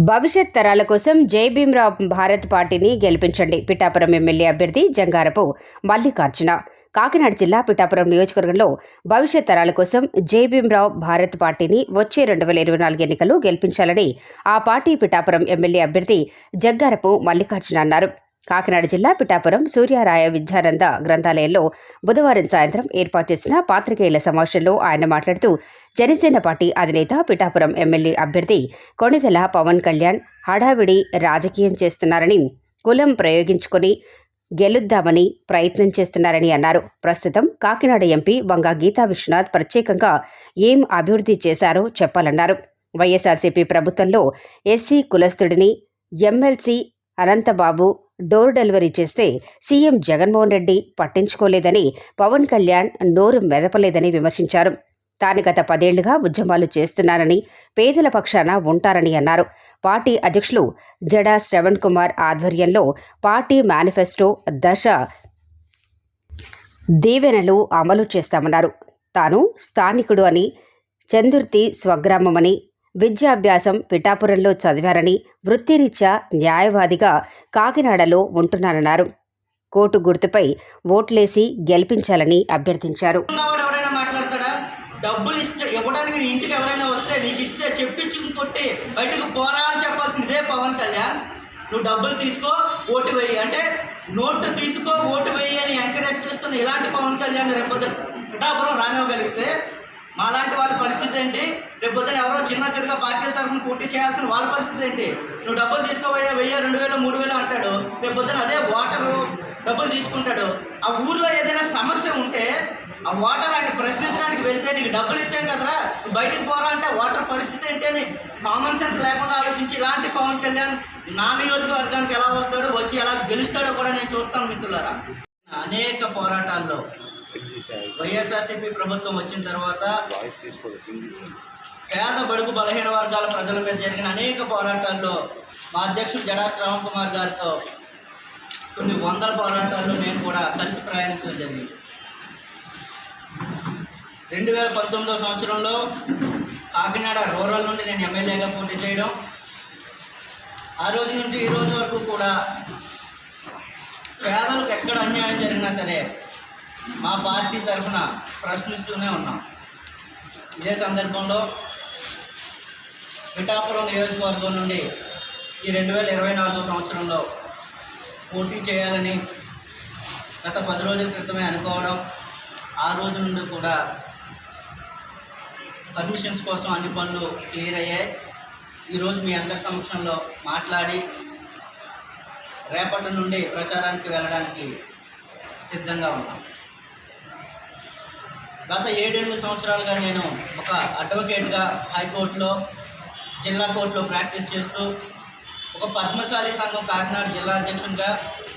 భవిష్యత్ తరాల కోసం జై భీమ్రావ్ భారత్ పార్టీని గెలిపించండి. పిఠాపురం ఎమ్మెల్యే అభ్యర్థి జంగారపు మల్లికార్జున. కాకినాడ జిల్లా పిఠాపురం నియోజకవర్గంలో భవిష్యత్ తరాల కోసం జై భీమ్రావ్ భారత్ పార్టీని వచ్చే రెండు వేల ఇరవై నాలుగు ఎన్నికలు గెలిపించాలని ఆ పార్టీ పిఠాపురం ఎమ్మెల్యే అభ్యర్థి జగ్గారపు మల్లికార్జున అన్నారు. కాకినాడ జిల్లా పిఠాపురం సూర్యారాయ విద్యానంద గ్రంథాలయంలో బుధవారం సాయంత్రం ఏర్పాటు చేసిన పాత్రికేయుల సమావేశంలో ఆయన మాట్లాడుతూ జనసేన పార్టీ అధినేత పిఠాపురం ఎమ్మెల్యే అభ్యర్థి కొణిదెల పవన్ కళ్యాణ్ హడావిడి రాజకీయం చేస్తున్నారని కులం ప్రయోగించుకొని గెలుద్దామని ప్రయత్నం చేస్తున్నారని అన్నారు. ప్రస్తుతం కాకినాడ ఎంపీ బంగా గీతా విశ్వనాథ్ ప్రత్యేకంగా ఏం అభివృద్ధి చేశారో చెప్పాలన్నారు. వైఎస్ఆర్సీపీ ప్రభుత్వంలో ఎస్సీ కులస్తుడిని ఎమ్మెల్సీ అనంతబాబు డోర్ డెలివరీ చేస్తే సీఎం జగన్మోహన్ రెడ్డి పట్టించుకోలేదని పవన్ కళ్యాణ్ నోరు మెదపలేదని విమర్శించారు. తాను గత పదేళ్ళుగా ఉద్యమాలు చేస్తున్నారని పేదల పక్షాన ఉంటారని అన్నారు. పార్టీ అధ్యక్షులు జడా శ్రవణ్ కుమార్ ఆధ్వర్యంలో పార్టీ మేనిఫెస్టో దశ దీవెనలు అమలు చేస్తామన్నారు. తాను స్థానికుడు అని చందుర్తి స్వగ్రామమని విద్యాభ్యాసం పిఠాపురంలో చదివారని వృత్తిరీత్యా న్యాయవాదిగా కాకినాడలో ఉంటున్నారన్నారు కోటు గుర్తుపై ఓట్లేసి గెలిపించాలని అభ్యర్థించారు. డబ్బులు ఇష్ట ఇవ్వడానికి నీ ఇంటికి ఎవరైనా వస్తే నీకు ఇస్తే చెప్పించుకుని కొట్టి బయటకు పోరా అని చెప్పాల్సింది ఇదే పవన్ కళ్యాణ్. నువ్వు డబ్బులు తీసుకో ఓటు వేయి. అంటే నోట్లు తీసుకో ఓటు వేయి అని ఎంకరేజ్ చేస్తున్న ఇలాంటి పవన్ కళ్యాణ్ రేపొద్దు పిఠాపురం రానివ్వగలిగితే మాలాంటి వాళ్ళ పరిస్థితి ఏంటి? రేపొద్దున ఎవరో చిన్న చిన్న పార్టీల తరఫున పోటీ చేయాల్సిన వాళ్ళ పరిస్థితి ఏంటి? నువ్వు డబ్బులు తీసుకోబోయే వెయ్యి రెండు వేలు మూడు వేలు అంటాడు. రేపొద్దున అదే వాటరు డబ్బులు తీసుకుంటాడు. ఆ ఊర్లో ఏదైనా సమస్య ఉంటే ఆ వాటర్ ఆయన ప్రశ్నించడానికి వెళ్తే నీకు డబ్బులు ఇచ్చాం కదరా బయటికి పోరా అంటే వాటర్ పరిస్థితి ఏంటి అని కామన్ సెన్స్ లేకుండా ఆలోచించి ఇలాంటి పవన్ కళ్యాణ్ నా నియోజకవర్గానికి ఎలా వస్తాడో వచ్చి ఎలా గెలుస్తాడో కూడా నేను చూస్తాను మిత్రులారా. అనేక పోరాటాల్లో వైఎస్ఆర్సీపీ ప్రభుత్వం వచ్చిన తర్వాత పేద బడుగు బలహీన వర్గాల ప్రజల మీద జరిగిన అనేక పోరాటాల్లో మా అధ్యక్షుడు జడా శ్రవణ్ కుమార్ గారితో కొన్ని వందల పోరాటాల్లో మేము కూడా కలిసి ప్రయాణించడం జరిగింది. రెండు వేల పంతొమ్మిదో సంవత్సరంలో కాకినాడ రూరల్ నుండి నేను ఎమ్మెల్యేగా పోటీ చేయడం. ఆ రోజు నుంచి ఈ రోజు వరకు కూడా పేదలకు ఎక్కడ అన్యాయం జరిగినా సరే మా పార్టీ తరఫున ప్రశ్నిస్తూనే ఉన్నాం. ఇదే సందర్భంలో పిఠాపురం నియోజకవర్గం నుండి ఈ రెండు వేల ఇరవై నాలుగో సంవత్సరంలో పోటీ చేయాలని గత పది రోజుల క్రితమే అనుకోవడం ఆ రోజు నుండి కూడా పర్మిషన్స్ కోసం అన్ని పనులు క్లియర్ అయ్యాయి. ఈరోజు మీ అందరి సమక్షంలో మాట్లాడి రేపటి నుండి ప్రచారానికి వెళ్ళడానికి సిద్ధంగా ఉన్నాం. గత ఏడెనిమిది సంవత్సరాలుగా నేను ఒక అడ్వకేట్గా హైకోర్టులో జిల్లా కోర్టులో ప్రాక్టీస్ చేస్తూ ఒక పద్మశాలి సంఘం కాకినాడ జిల్లా అధ్యక్షునిగా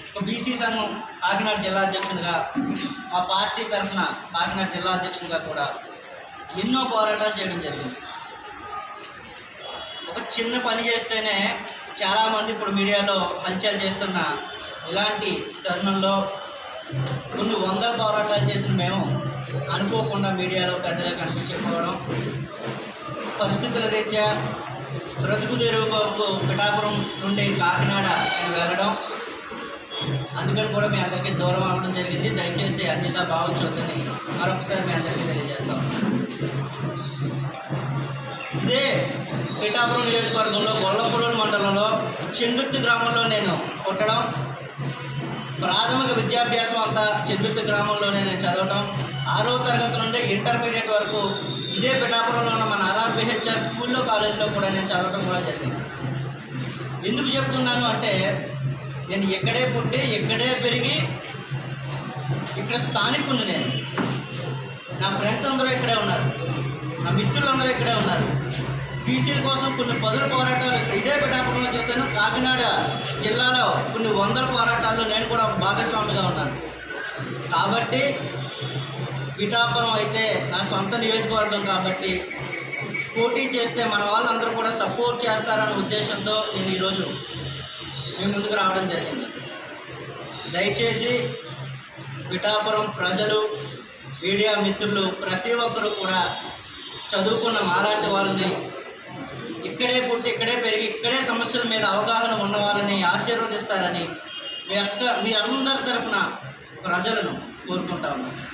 ఒక బీసీ సంఘం కాకినాడ జిల్లా అధ్యక్షునిగా మా పార్టీ తరఫున కాకినాడ జిల్లా అధ్యక్షునిగా కూడా ఎన్నో పోరాటాలు చేయడం జరిగింది. ఒక చిన్న పని చేస్తేనే చాలామంది ఇప్పుడు మీడియాలో హల్చల్ చేస్తున్న ఇలాంటి తరుణంలో కొన్ని వందల పోరాటాలు చేసిన మేము అనుకోకుండా మీడియాలో పెద్దగా కనిపించకపోవడం పరిస్థితుల రీత్యా బ్రతుకు తెరువు కొరకు పిఠాపురం నుండి కాకినాడ నేను వెళ్ళడం అందుకని కూడా మీ అందరికీ దూరం అవ్వడం జరిగింది. దయచేసి అన్నిత భావించొద్దని మరొకసారి మీ అందరికీ తెలియజేస్తాం ఇదే పిఠాపురం నియోజకవర్గంలో గొల్లపురం మండలంలో చెందుర్తి గ్రామంలో నేను పుట్టడం ప్రాథమిక విద్యాభ్యాసం అంతా చెందుర్తి గ్రామంలోనే నేను చదవడం ఆరో తరగతి నుండి ఇంటర్మీడియట్ వరకు ఇదే పిఠాపురంలో ఉన్న మన ఆర్ఆర్బిహెచ్ఆర్ స్కూల్లో కాలేజీలో కూడా నేను చదవడం కూడా జరిగింది. ఎందుకు చెప్తున్నాను అంటే నేను ఎక్కడే పుట్టి ఎక్కడే పెరిగి ఇక్కడ స్థానికుని నేను. నా ఫ్రెండ్స్ అందరూ ఇక్కడే ఉన్నారు. నా మిత్రులు అందరూ ఇక్కడే ఉన్నారు. బీసీల కోసం కొన్ని పదుల పోరాటాలు ఇక్కడ ఇదే చేశాను కాకినాడ జిల్లాలో కొన్ని వందల పోరాటాల్లో నేను కూడా భాగస్వామిగా ఉన్నాను. కాబట్టి పిఠాపురం అయితే నా సొంత నియోజకవర్గం కాబట్టి పోటీ చేస్తే మన వాళ్ళందరూ కూడా సపోర్ట్ చేస్తారన్న ఉద్దేశంతో నేను ఈరోజు మీ ముందుకు రావడం జరిగింది. దయచేసి పిఠాపురం ప్రజలు మీడియా మిత్రులు ప్రతి ఒక్కరూ కూడా చదువుకున్న మాలాంటి వాళ్ళని ఇక్కడే పుట్టి ఇక్కడే పెరిగి ఇక్కడే సమస్యల మీద అవగాహన ఉన్న వాళ్ళని ఆశీర్వదిస్తారని మీ అక్క మీ అందరి తరఫున ప్రజలను కోరుకుంటా ఉన్నాను.